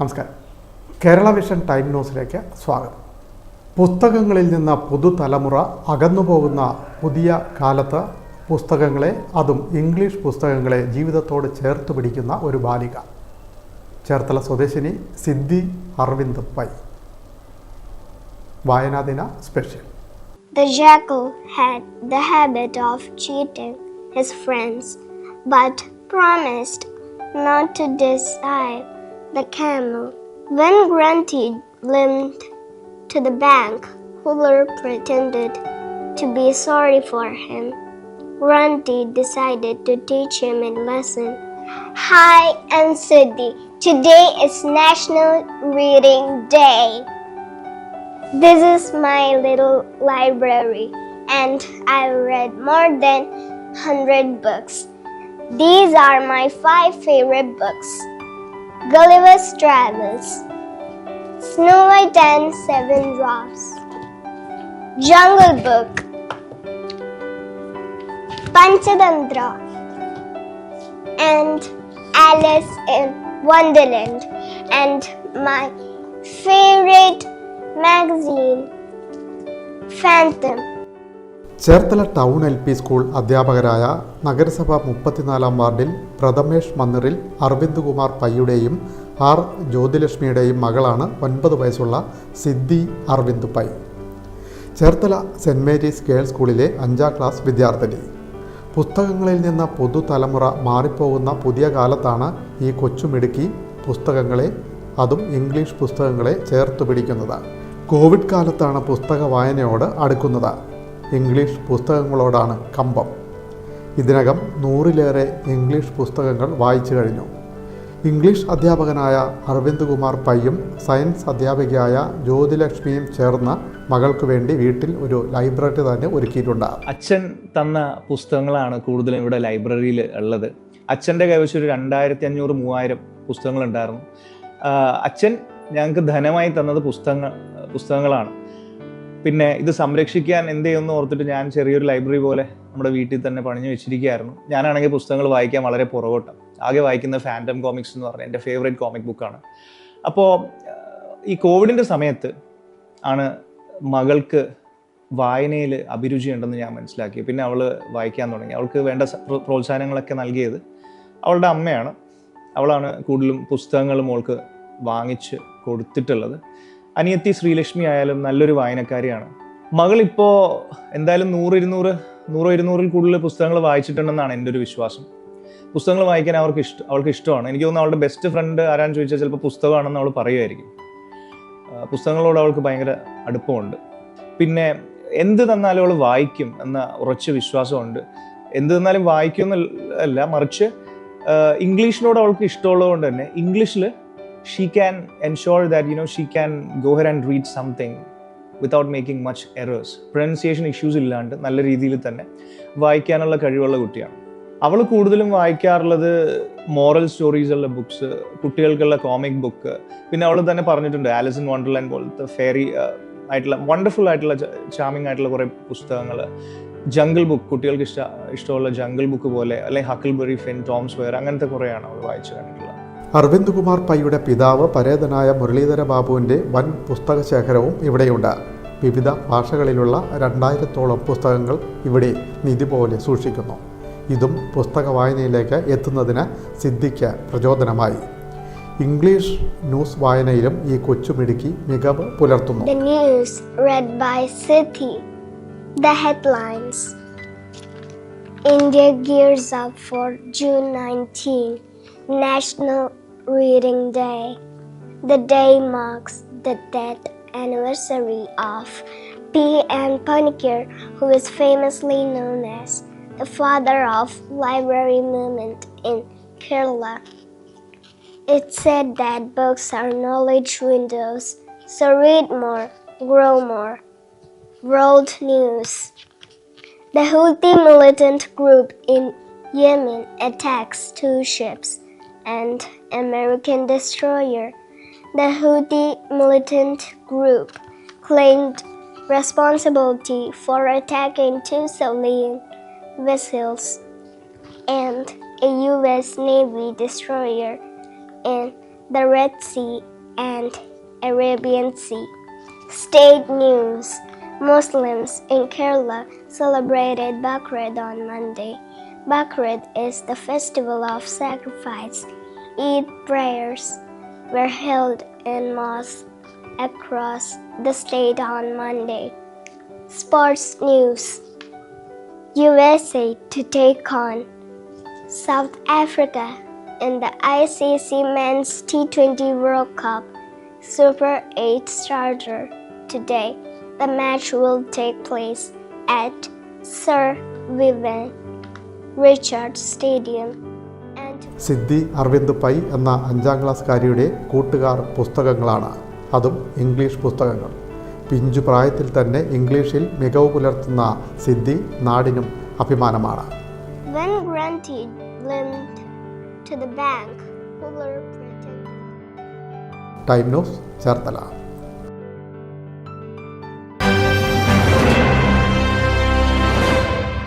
നമസ്കാരം. Kerala vision time ന്യൂസിലേക്ക് സ്വാഗതം. പുസ്തകങ്ങളിൽ നിന്ന് പുതുതലമുറ അകന്നുപോകുന്ന പുതിയ കാലത്ത് പുസ്തകങ്ങളെ അതും ഇംഗ്ലീഷ് പുസ്തകങ്ങളെ ജീവിതത്തോട് ചേർത്ത് പിടിക്കുന്ന ഒരു ബാലിക. ചേർത്തല സ്വദേശിനി Siddhi Aravind Pai. വായനാദിന special. The jackal had the habit of cheating his friends, but promised not to deceive the camel. When Grunty limped to the bank, Hoover pretended to be sorry for him. Grunty decided to teach him a lesson. Hi, I'm Siddhi. Today is National Reading Day. This is my little library, and I've read more than 100 books. These are my five favorite books Gulliver's Travels, Snow White and Seven Dwarfs, Jungle Book, Panchatantra, and Alice in Wonderland, and my favorite magazine, Phantom. Cherthala town L P school അധ്യാപകരായ നഗരസഭ മുപ്പത്തിനാലാം വാർഡിൽ പ്രഥമേഷ് മന്ദിറിൽ അരവിന്ദ് കുമാർ പയ്യുടെയും R ജ്യോതിലക്ഷ്മിയുടെയും മകളാണ് ഒൻപത് വയസ്സുള്ള Siddhi Aravind Pai. Cherthala saint Mary's girls സ്കൂളിലെ അഞ്ചാം ക്ലാസ് വിദ്യാർത്ഥിനി. പുസ്തകങ്ങളിൽ നിന്ന് പുതുതലമുറ മാറിപ്പോകുന്ന പുതിയ കാലത്താണ് ഈ കൊച്ചുമിടുക്കി പുസ്തകങ്ങളെ അതും ഇംഗ്ലീഷ് പുസ്തകങ്ങളെ ചേർത്ത് പിടിക്കുന്നത്. കോവിഡ് കാലത്താണ് പുസ്തക വായനയോട് അടുക്കുന്നത്. ഇംഗ്ലീഷ് പുസ്തകങ്ങളോടാണ് കമ്പം. ഇതിനകം നൂറിലേറെ ഇംഗ്ലീഷ് പുസ്തകങ്ങൾ വായിച്ചു കഴിഞ്ഞു. ഇംഗ്ലീഷ് അധ്യാപകനായ അരവിന്ദ് കുമാർ പയ്യും സയൻസ് അധ്യാപികയായ ജ്യോതിലക്ഷ്മിയും ചേർന്ന് മകൾക്ക് വേണ്ടി വീട്ടിൽ ഒരു ലൈബ്രറി തന്നെ ഒരുക്കിയിട്ടുണ്ട്. അച്ഛൻ തന്ന പുസ്തകങ്ങളാണ് കൂടുതലും ഇവിടെ ലൈബ്രറിയിൽ ഉള്ളത്. അച്ഛന്റെ കൈവശം ഒരു രണ്ടായിരത്തി അഞ്ഞൂറ് മൂവായിരം പുസ്തകങ്ങളുണ്ടായിരുന്നു. അച്ഛൻ ഞങ്ങൾക്ക് ധനമായി തന്നത് പുസ്തകങ്ങൾ പുസ്തകങ്ങളാണ്. പിന്നെ ഇത് സംരക്ഷിക്കാൻ എന്ത് ചെയ്യുമെന്ന് ഓർത്തിട്ട് ഞാൻ ചെറിയൊരു ലൈബ്രറി പോലെ നമ്മുടെ വീട്ടിൽ തന്നെ പണിഞ്ഞു വെച്ചിരിക്കുകയായിരുന്നു. ഞാനാണെങ്കിൽ പുസ്തകങ്ങൾ വായിക്കാൻ വളരെ പുറകോട്ടാണ് ആകെ വായിക്കുന്ന ഫാന്റം കോമിക്സ് എന്ന് പറഞ്ഞാൽ എന്റെ ഫേവറേറ്റ് കോമിക് ബുക്കാണ് അപ്പോൾ ഈ കോവിഡിന്റെ സമയത്ത് ആണ് മകൾക്ക് വായനയിൽ അഭിരുചി ഉണ്ടെന്ന് ഞാൻ മനസ്സിലാക്കി പിന്നെ അവൾ വായിക്കാൻ തുടങ്ങി. അവൾക്ക് വേണ്ട പ്രോത്സാഹനങ്ങളൊക്കെ നൽകിയത് അവളുടെ അമ്മയാണ്. അവളാണ് കൂടുതലും പുസ്തകങ്ങൾ മോൾക്ക് വാങ്ങിച്ച് കൊടുത്തിട്ടുള്ളത്. അനിയത്തി ശ്രീലക്ഷ്മി ആയാലും നല്ലൊരു വായനക്കാരിയാണ്. മകൾ മകളിപ്പോൾ എന്തായാലും നൂറ് ഇരുന്നൂറ് നൂറോ ഇരുന്നൂറിൽ കൂടുതൽ പുസ്തകങ്ങൾ വായിച്ചിട്ടുണ്ടെന്നാണ് എന്റെ ഒരു വിശ്വാസം. പുസ്തകങ്ങൾ വായിക്കാൻ അവർക്ക് ഇഷ്ടം അവൾക്ക് ഇഷ്ടമാണ്. എനിക്ക് തോന്നുന്നു അവളുടെ ബെസ്റ്റ് ഫ്രണ്ട് ആരാന്ന് ചോദിച്ചാൽ ചിലപ്പോൾ പുസ്തകമാണെന്ന് അവൾ പറയുമായിരിക്കും. പുസ്തകങ്ങളോട് അവൾക്ക് ഭയങ്കര അടുപ്പമുണ്ട്. പിന്നെ എന്ത് തന്നാലും അവൾ വായിക്കും എന്ന ഉറച്ച വിശ്വാസമുണ്ട്. എന്ത് തന്നാലും വായിക്കും എന്നല്ല മറിച്ച് ഇംഗ്ലീഷിനോട് അവൾക്ക് ഇഷ്ടമുള്ളത് കൊണ്ട് തന്നെ ഇംഗ്ലീഷിൽ she can ensure that you know she can go ahead and read something without making much errors pronunciation issues ഇല്ലാണ്ട് നല്ല രീതിയിൽ തന്നെ വായിക്കാനുള്ള കഴിവുള്ള കുട്ടിയാണ്. അവൾ കൂടുതലും വായിക്കാറുള്ളത് മോറൽ സ്റ്റോറീസുള്ള ബുക്സ് കുട്ടികൾക്കുള്ള കോമിക് ബുക്ക് പിന്നെ അവൾ തന്നെ പറഞ്ഞിട്ടുണ്ട് ആലിസ് ഇൻ വണ്ടർലാൻഡ് പോലത്തെ ഫെയറി ആയിട്ടുള്ള വണ്ടർഫുൾ ആയിട്ടുള്ള ചാമിങ് ആയിട്ടുള്ള കുറേ പുസ്തകങ്ങൾ ജംഗിൾ ബുക്ക് കുട്ടികൾക്ക് ഇഷ്ട ഇഷ്ടമുള്ള ജംഗിൾ ബുക്ക് പോലെ അല്ലെങ്കിൽ ഹക്കിൾബെറി ഫെൻ ടോംസ് വെയർ അങ്ങനത്തെ കുറേയാണ് അവൾ വായിച്ചു കണ്ടിട്ടുള്ളത്. അരവിന്ദ് കുമാർ പയ്യുടെ പിതാവ് പരേതനായ മുരളീധര ബാബുവിന്റെ വൻ പുസ്തക ശേഖരവും ഇവിടെയുണ്ട്. വിവിധ ഭാഷകളിലുള്ള രണ്ടായിരത്തോളം പുസ്തകങ്ങൾ ഇവിടെ നിധി പോലെ സൂക്ഷിക്കുന്നു. ഇതും പുസ്തക വായനയിലേക്ക് എത്തുന്നതിന് സിദ്ധിക്ക് പ്രചോദനമായി. ഇംഗ്ലീഷ് ന്യൂസ് വായനയിലും ഈ കൊച്ചുമിടുക്കി മികവ് പുലർത്തുന്നു. The news read by Siddhi. The headlines. India gears up for June 19, National Reading Day. The day marks the death anniversary of P. N. Panikir, who is famously known as the father of library movement in Kerala. It's said that books are knowledge windows, so read more, grow more. World News The Houthi militant group in Yemen attacks two ships and American destroyer. The Houthi militant group claimed responsibility for attacking two civilian vessels and a U.S. Navy destroyer in the Red Sea, and Arabian Sea. State news Muslims in Kerala celebrated Bakrid on Monday. Bakrid is the festival of sacrifice. Eid prayers were held in mosques across the state on Monday. Sports news USA to take on South Africa in the ICC Men's T20 World Cup Super 8 starter today. The match will take place at Sir Vivian Richards Stadium Siddhi Aravind Pai എന്ന അഞ്ചാം ക്ലാസ്സുകാരിയുടെ കൂട്ടുകാർ പുസ്തകങ്ങളാണ്. അതും English പുസ്തകങ്ങൾ. പിഞ്ചു പ്രായത്തിൽ തന്നെ ഇംഗ്ലീഷിൽ മികവ് പുലർത്തുന്ന സിദ്ധി നാടിനും അഭിമാനമാണ്. When granted limped to the bank, Fuller pretended. Time news Cherthala.